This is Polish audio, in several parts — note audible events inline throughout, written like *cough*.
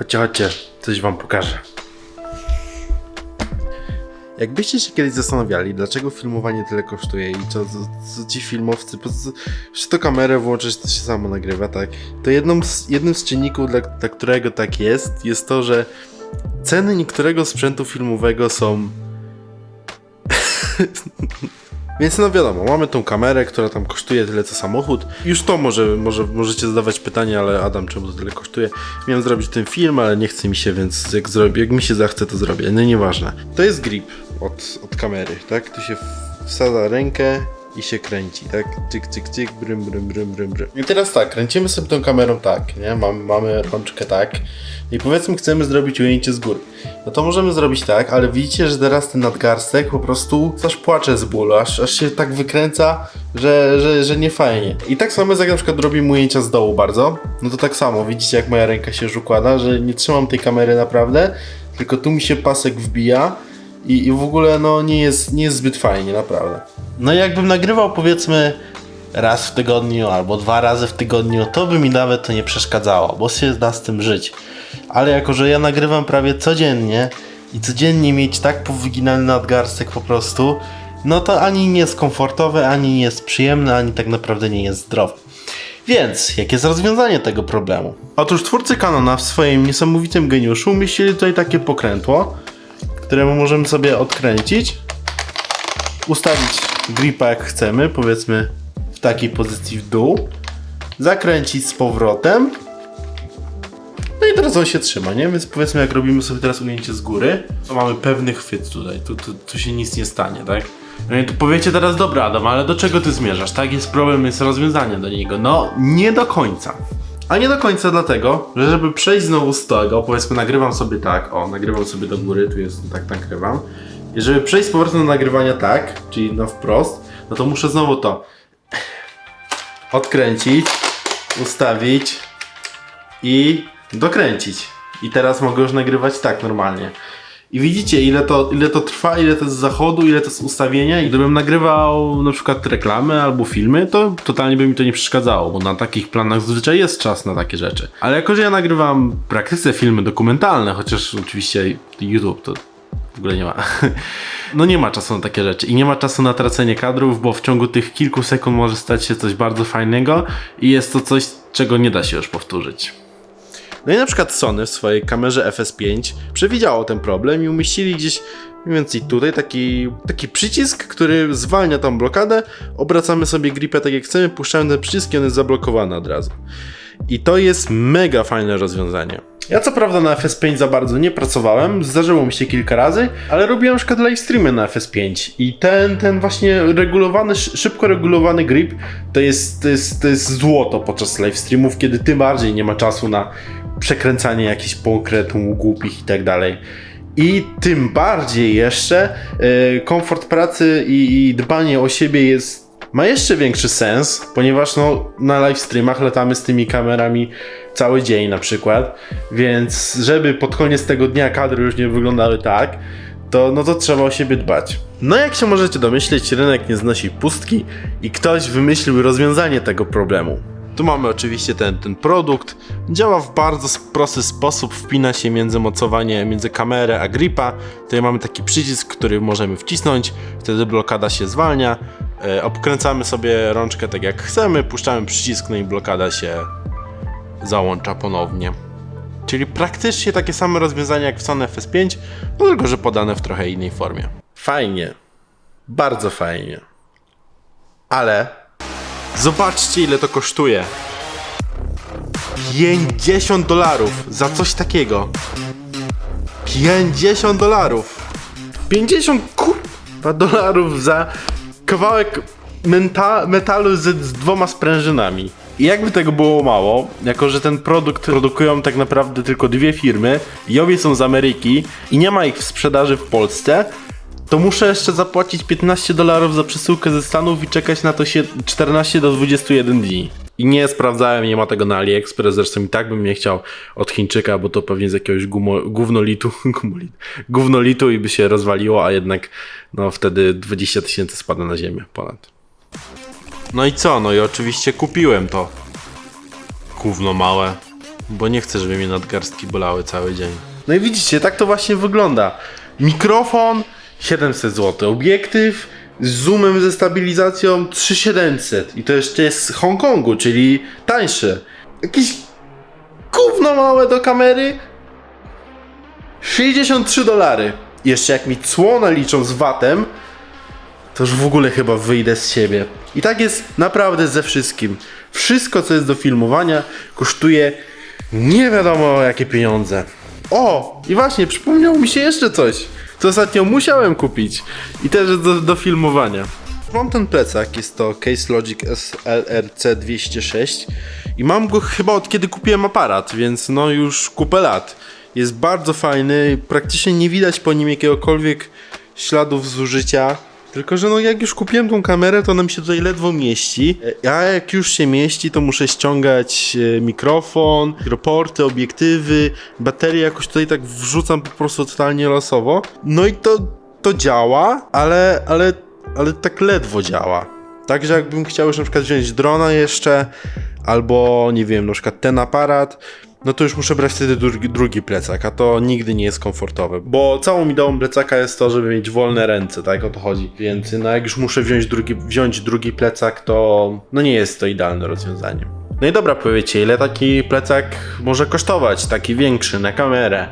Chodźcie, chodźcie, coś wam pokażę. Jakbyście się kiedyś zastanawiali, dlaczego filmowanie tyle kosztuje i co, co, ci filmowcy, po co, że to kamerę włączysz, to się samo nagrywa, tak? To jedną z, jednym z czynników, dla, dla którego tak jest, jest to, że ceny niektórego sprzętu filmowego są *laughs* Więc no wiadomo, mamy tą kamerę, która tam kosztuje tyle co samochód. Już to może, może możecie zadawać pytanie, ale Adam, czemu to tyle kosztuje? Miałem zrobić ten film, ale nie chce mi się, więc jak zrobię, jak mi się zachce, to zrobię. No nieważne. To jest grip od, od kamery, tak? Tu się wsadza rękę i się kręci, tak? Cyk, cyk, cyk, brym, brym, brym, brym, brym. I teraz tak, kręcimy sobie tą kamerą tak, nie? Mamy, mamy rączkę tak i powiedzmy chcemy zrobić ujęcie z góry. No to możemy zrobić tak, ale widzicie, że teraz ten nadgarstek po prostu aż płacze z bólu, aż, aż się tak wykręca, że, że, że nie fajnie. I tak samo jest jak na przykład robimy ujęcia z dołu bardzo, no to tak samo, widzicie jak moja ręka się już układa, że nie trzymam tej kamery naprawdę, tylko tu mi się pasek wbija i, i w ogóle no nie jest, nie jest zbyt fajnie, naprawdę. No jakbym nagrywał powiedzmy raz w tygodniu albo dwa razy w tygodniu, to by mi nawet to nie przeszkadzało, bo się da z tym żyć. Ale jako, że ja nagrywam prawie codziennie i codziennie mieć tak powyginany nadgarstek po prostu, no to ani nie jest komfortowe, ani nie jest przyjemne, ani tak naprawdę nie jest zdrowe. Więc, jakie jest rozwiązanie tego problemu? Otóż twórcy Canona w swoim niesamowitym geniuszu umieścili tutaj takie pokrętło, któremu możemy sobie odkręcić, ustawić gripa jak chcemy, powiedzmy w takiej pozycji w dół, zakręcić z powrotem. No i teraz on się trzyma, nie? Więc powiedzmy, jak robimy sobie teraz ujęcie z góry, to mamy pewny chwyt tutaj, tu, tu, tu się nic nie stanie, tak? No i tu powiecie teraz, dobra Adam, ale do czego ty zmierzasz, tak? Jest problem, jest rozwiązanie do niego. No, nie do końca. A nie do końca dlatego, że żeby przejść znowu z tego, powiedzmy nagrywam sobie tak, o, nagrywam sobie do góry, tu jest, tak nagrywam. I żeby przejść z powrotem do nagrywania tak, czyli na wprost, no to muszę znowu to odkręcić, ustawić i dokręcić. I teraz mogę już nagrywać tak normalnie. I widzicie, ile to, ile to trwa, ile to jest z zachodu, ile to jest ustawienia. I gdybym nagrywał na przykład reklamy albo filmy, to totalnie by mi to nie przeszkadzało, bo na takich planach zazwyczaj jest czas na takie rzeczy. Ale jako, że ja nagrywam w praktyce filmy dokumentalne, chociaż oczywiście YouTube to w ogóle nie ma. *laughs* No nie ma czasu na takie rzeczy i nie ma czasu na tracenie kadrów, bo w ciągu tych kilku sekund może stać się coś bardzo fajnego i jest to coś, czego nie da się już powtórzyć. No i na przykład Sony w swojej kamerze FS5 przewidziało ten problem i umieścili gdzieś mniej więcej tutaj taki, taki przycisk, który zwalnia tą blokadę, obracamy sobie gripę tak jak chcemy, puszczamy ten przycisk i on jest zablokowany od razu. I to jest mega fajne rozwiązanie. Ja co prawda na FS5 za bardzo nie pracowałem, zdarzyło mi się kilka razy, ale robiłem na przykład live streamy na FS5 i ten, ten właśnie regulowany, szy- szybko regulowany grip to jest, to, jest, to jest złoto podczas live streamów, kiedy tym bardziej nie ma czasu na przekręcanie jakichś konkretów głupich i tak dalej. I tym bardziej jeszcze e, komfort pracy i, i dbanie o siebie jest ma jeszcze większy sens, ponieważ no, na live streamach latamy z tymi kamerami cały dzień na przykład, więc żeby pod koniec tego dnia kadry już nie wyglądały tak, to, no to trzeba o siebie dbać. No jak się możecie domyśleć, rynek nie znosi pustki i ktoś wymyślił rozwiązanie tego problemu. Tu mamy oczywiście ten, ten produkt. Działa w bardzo prosty sposób. Wpina się między mocowanie, między kamerę a gripa. Tutaj mamy taki przycisk, który możemy wcisnąć. Wtedy blokada się zwalnia. E, obkręcamy sobie rączkę tak jak chcemy, puszczamy przycisk, no i blokada się załącza ponownie. Czyli praktycznie takie same rozwiązania jak w Sony FS5, no tylko że podane w trochę innej formie. Fajnie. Bardzo fajnie. Ale zobaczcie ile to kosztuje. 50 dolarów za coś takiego. 50 dolarów. 50 kurwa dolarów za kawałek metalu z, z dwoma sprężynami. I jakby tego było mało, jako że ten produkt produkują tak naprawdę tylko dwie firmy i obie są z Ameryki i nie ma ich w sprzedaży w Polsce, to muszę jeszcze zapłacić 15 dolarów za przesyłkę ze Stanów i czekać na to się 14 do 21 dni. I nie sprawdzałem, nie ma tego na AliExpress, zresztą i tak bym nie chciał od Chińczyka, bo to pewnie z jakiegoś gumo, gównolitu, *laughs* gumolit, gównolitu i by się rozwaliło, a jednak no wtedy 20 tysięcy spada na ziemię ponad. No i co? No i oczywiście kupiłem to. Gówno małe. bo nie chcę, żeby mnie nadgarstki bolały cały dzień. No i widzicie, tak to właśnie wygląda. Mikrofon 700 zł, obiektyw z zoomem ze stabilizacją 3700 i to jeszcze jest z Hongkongu, czyli tańsze. Jakieś gówno małe do kamery 63 dolary. Jeszcze jak mi cło naliczą z VAT-em, to już w ogóle chyba wyjdę z siebie. I tak jest naprawdę ze wszystkim. Wszystko, co jest do filmowania, kosztuje nie wiadomo jakie pieniądze. O! I właśnie, przypomniało mi się jeszcze coś, co ostatnio musiałem kupić. I też do, do filmowania. Mam ten plecak, jest to Case Logic SLRC 206 i mam go chyba od kiedy kupiłem aparat, więc no już kupę lat. Jest bardzo fajny, praktycznie nie widać po nim jakiegokolwiek śladów zużycia. Tylko, że no jak już kupiłem tą kamerę, to ona mi się tutaj ledwo mieści. A jak już się mieści, to muszę ściągać e, mikrofon, mikroporty, obiektywy, baterie jakoś tutaj tak wrzucam po prostu totalnie losowo. No i to, to działa, ale, ale, ale tak ledwo działa. Także jakbym chciał już na przykład wziąć drona jeszcze, albo nie wiem, na przykład ten aparat, no to już muszę brać wtedy drugi, drugi plecak, a to nigdy nie jest komfortowe, bo całą ideą plecaka jest to, żeby mieć wolne ręce, tak o to chodzi. Więc no jak już muszę wziąć drugi, wziąć drugi plecak, to no nie jest to idealne rozwiązanie. No i dobra, powiecie, ile taki plecak może kosztować, taki większy, na kamerę?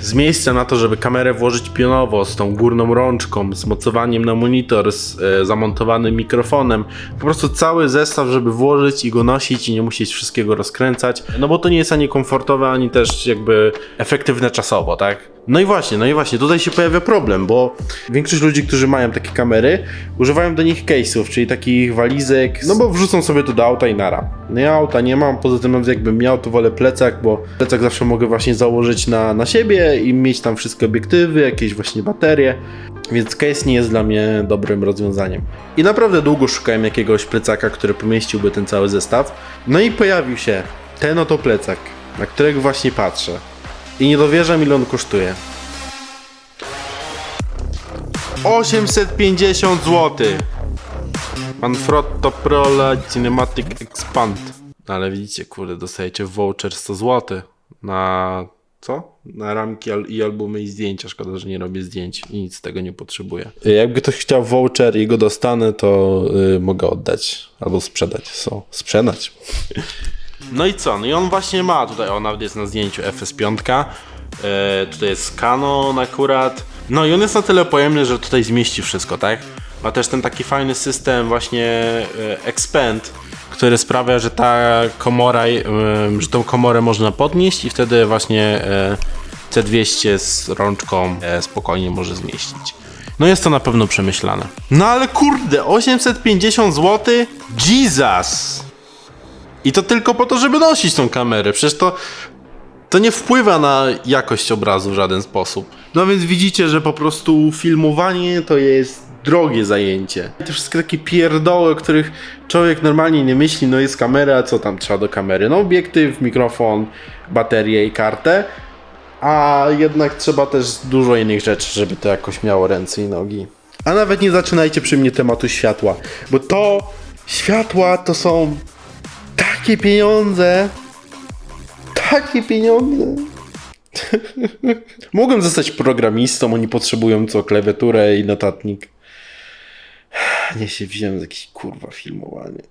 Z miejsca na to, żeby kamerę włożyć pionowo, z tą górną rączką, z mocowaniem na monitor, z e, zamontowanym mikrofonem. Po prostu cały zestaw, żeby włożyć i go nosić i nie musieć wszystkiego rozkręcać. No bo to nie jest ani komfortowe, ani też jakby efektywne czasowo, tak? No i właśnie, no i właśnie, tutaj się pojawia problem, bo większość ludzi, którzy mają takie kamery, używają do nich case'ów, czyli takich walizek, no bo wrzucą sobie to do auta i nara. No ja auta nie mam, poza tym nawet jakbym miał, to wolę plecak, bo plecak zawsze mogę właśnie założyć na, na siebie i mieć tam wszystkie obiektywy, jakieś właśnie baterie. Więc case nie jest dla mnie dobrym rozwiązaniem. I naprawdę długo szukałem jakiegoś plecaka, który pomieściłby ten cały zestaw. No i pojawił się ten oto plecak, na którego właśnie patrzę. I nie dowierzam ile on kosztuje. 850 zł. Manfrotto Pro Light Cinematic Expand. No ale widzicie, kurde, dostajecie voucher 100 zł na co? Na ramki al- i albumy i zdjęcia. Szkoda, że nie robię zdjęć i nic z tego nie potrzebuję. Jakby ktoś chciał voucher i go dostanę, to y, mogę oddać albo sprzedać. So, sprzedać. No i co? No i on właśnie ma tutaj, on nawet jest na zdjęciu FS5. E, tutaj jest Canon akurat. No i on jest na tyle pojemny, że tutaj zmieści wszystko, tak? Ma też ten taki fajny system właśnie e, Expand, który sprawia, że ta komora, e, że tą komorę można podnieść i wtedy właśnie e, C200 z rączką e, spokojnie może zmieścić. No jest to na pewno przemyślane. No ale kurde, 850 zł? Jesus! I to tylko po to, żeby nosić tą kamerę. Przecież to, to nie wpływa na jakość obrazu w żaden sposób. No więc widzicie, że po prostu filmowanie to jest drogie zajęcie. Te wszystkie takie pierdoły, o których człowiek normalnie nie myśli, no jest kamera, co tam trzeba do kamery? No obiektyw, mikrofon, baterię i kartę. A jednak trzeba też dużo innych rzeczy, żeby to jakoś miało ręce i nogi. A nawet nie zaczynajcie przy mnie tematu światła, bo to światła to są takie pieniądze. Takie pieniądze. *laughs* Mogłem zostać programistą, oni potrzebują co klawiaturę i notatnik. Nie się wziąłem z jakieś kurwa filmowanie.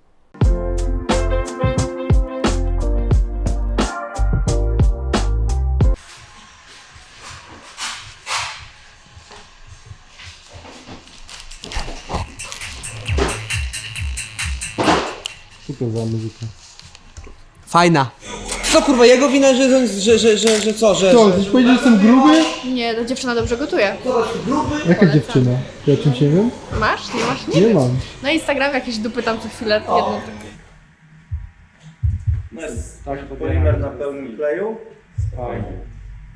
Fajna. Co kurwa, jego wina, że, że, że, że, że co, że... Co, że... chcesz powiedzieć, że jestem gruby? Nie, ta dziewczyna dobrze gotuje. Jaka dziewczyna? Ja o czymś nie wiem? Masz? Nie masz? Nie, Nie wiem. mam. Na Instagramie jakieś dupy tam co chwilę jedną takie. Polimer na pełnym kleju. Fajnie.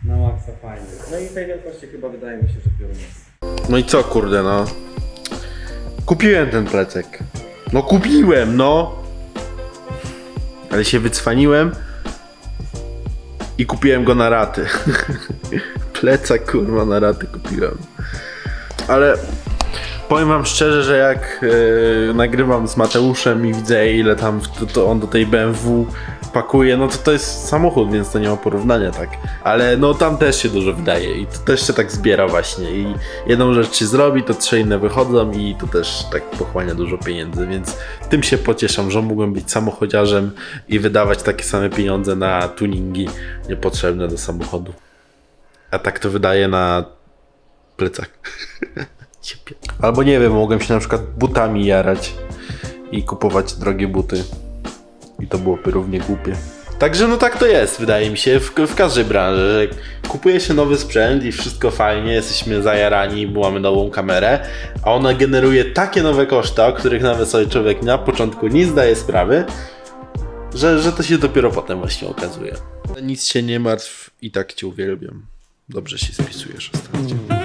Na maksa fajnie. No i tej wielkości chyba wydaje mi się, że piorun jest. No i co, kurde, no. Kupiłem ten plecak. No kupiłem, no. Ale się wycwaniłem i kupiłem go na raty. *laughs* plecak, kurwa, na raty kupiłem. Ale powiem wam szczerze, że jak e, nagrywam z Mateuszem i widzę ile tam to, to on do tej BMW pakuje, no to to jest samochód, więc to nie ma porównania, tak. Ale no tam też się dużo wydaje i to też się tak zbiera właśnie i jedną rzecz się zrobi, to trzy inne wychodzą i to też tak pochłania dużo pieniędzy, więc tym się pocieszam, że mogłem być samochodziarzem i wydawać takie same pieniądze na tuningi niepotrzebne do samochodu. A tak to wydaje na plecach. *laughs* Albo nie wiem, mogłem się na przykład butami jarać i kupować drogie buty. I to byłoby równie głupie. Także no tak to jest, wydaje mi się, w, w każdej branży, że kupuje się nowy sprzęt i wszystko fajnie, jesteśmy zajarani, bo mamy nową kamerę, a ona generuje takie nowe koszty, o których nawet sobie człowiek na początku nie zdaje sprawy, że, że to się dopiero potem właśnie okazuje. Nic się nie martw, i tak cię uwielbiam. Dobrze się spisujesz ostatnio.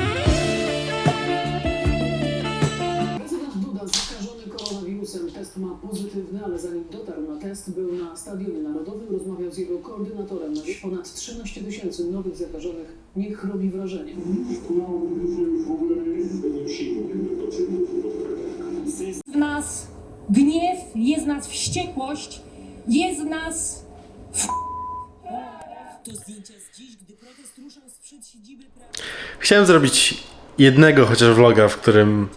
Na test, był na Stadionie Narodowym, rozmawiał z jego koordynatorem. Ponad 13 tysięcy nowych zakażonych. Niech robi wrażenie. Jest w nas gniew, jest w nas wściekłość, jest w nas Chciałem zrobić jednego chociaż vloga, w którym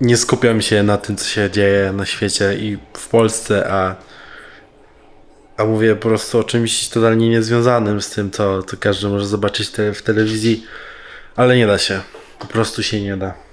nie skupiam się na tym, co się dzieje na świecie i w Polsce, a, a mówię po prostu o czymś totalnie niezwiązanym z tym, co, co każdy może zobaczyć te, w telewizji, ale nie da się. Po prostu się nie da.